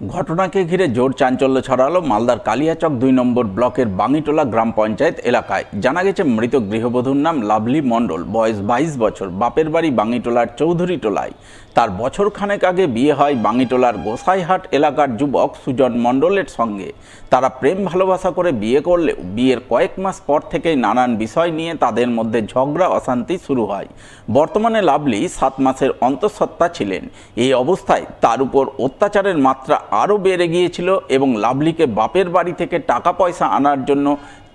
ঘটনাকে ঘিরে জোর চাঞ্চল্য ছড়ালো মালদার কালিয়াচক দুই নম্বর ব্লকের বাঙিটোলা গ্রাম পঞ্চায়েত এলাকায়। জানা গেছে, মৃত গৃহবধূর নাম লাভলি মণ্ডল, বয়স বাইশ বছর, বাপের বাড়ি বাঙিটোলার চৌধুরী টোলায়। তার বছর খানেক আগে বিয়ে হয় বাঙিটোলার গোসাইহাট এলাকার যুবক সুজন মণ্ডলের সঙ্গে। তারা প্রেম ভালোবাসা করে বিয়ে করলে বিয়ের কয়েক মাস পর থেকেই নানান বিষয় নিয়ে তাদের মধ্যে ঝগড়া, অশান্তি শুরু হয়। বর্তমানে লাভলি সাত মাসের অন্তঃসত্ত্বা ছিলেন। এই অবস্থায় তার উপর অত্যাচারের মাত্রা আরও বেড়ে গিয়েছিল এবং লাভলিকে বাপের বাড়ি থেকে টাকা পয়সা আনার জন্য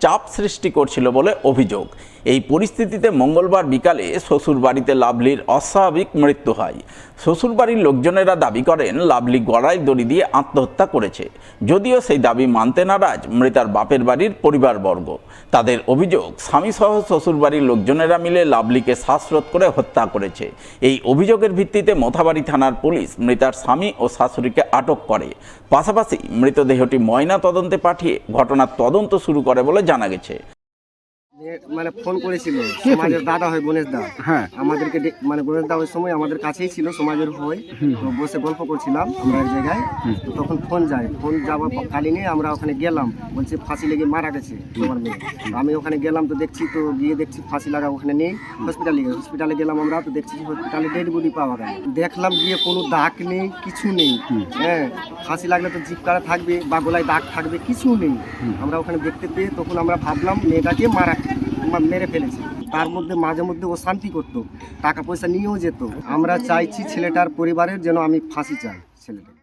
চাপ সৃষ্টি করছিল বলে অভিযোগ। এই পরিস্থিতিতে মঙ্গলবার বিকালে শ্বশুর বাড়িতে লাভলির অস্বাভাবিক মৃত্যু হয়। শ্বশুরবাড়ির লোকজনেরা দাবি করেন, লাভলি গড়াই দড়ি দিয়ে আত্মহত্যা করেছে। যদিও সেই দাবি মানতে নারাজ মৃতার বাপের বাড়ির পরিবারবর্গ। তাদের অভিযোগ, স্বামীসহ শ্বশুর বাড়ির লোকজনেরা মিলে লাভলিকে শ্বাসরোধ করে হত্যা করেছে। এই অভিযোগের ভিত্তিতে মোথাবাড়ি থানার পুলিশ মৃতার স্বামী ও শাশুড়িকে আটক করে। পাশাপাশি মৃতদেহটি ময়না তদন্তে পাঠিয়ে ঘটনার তদন্ত শুরু করে বলে জানা গেছে। মানে ফোন করেছিল সমাজের দাদা হয় গণেশ দা হ্যাঁ। আমাদেরকে মানে গণেশ দা ওই সময় আমাদের কাছেই ছিল সমাজের হয়ে। তো বসে গল্প করছিলাম আমরা এক জায়গায়। তো তখন ফোন যায়। ফোন যাওয়ার কালীনে আমরা ওখানে গেলাম। বলছে ফাঁসি লেগে মারা গেছে আমার মেয়ে। আমি ওখানে গেলাম তো দেখছি তো গিয়ে দেখছি ফাঁসি লাগা ওখানে নেই। হসপিটালে হসপিটালে গেলাম আমরা তো দেখছি হসপিটালে ডেড বডি পাওয়া গেল। দেখলাম গিয়ে কোনো দাগ নেই কিছু নেই। হ্যাঁ ফাঁসি লাগলে তো জিপ কাটা থাকবে বা গলায় দাগ থাকবে কিছু নেই। আমরা ওখানে দেখতে পেয়ে তখন আমরা ভাবলাম মেয়েটাকে মারা মেরে ফেলেছে। তার মধ্যে মাঝে মধ্যে ও শান্তি করতো, টাকা পয়সা নিয়েও যেত। আমরা চাইছি ছেলেটার পরিবারের যেন আমি ফাঁসি চাই ছেলেটা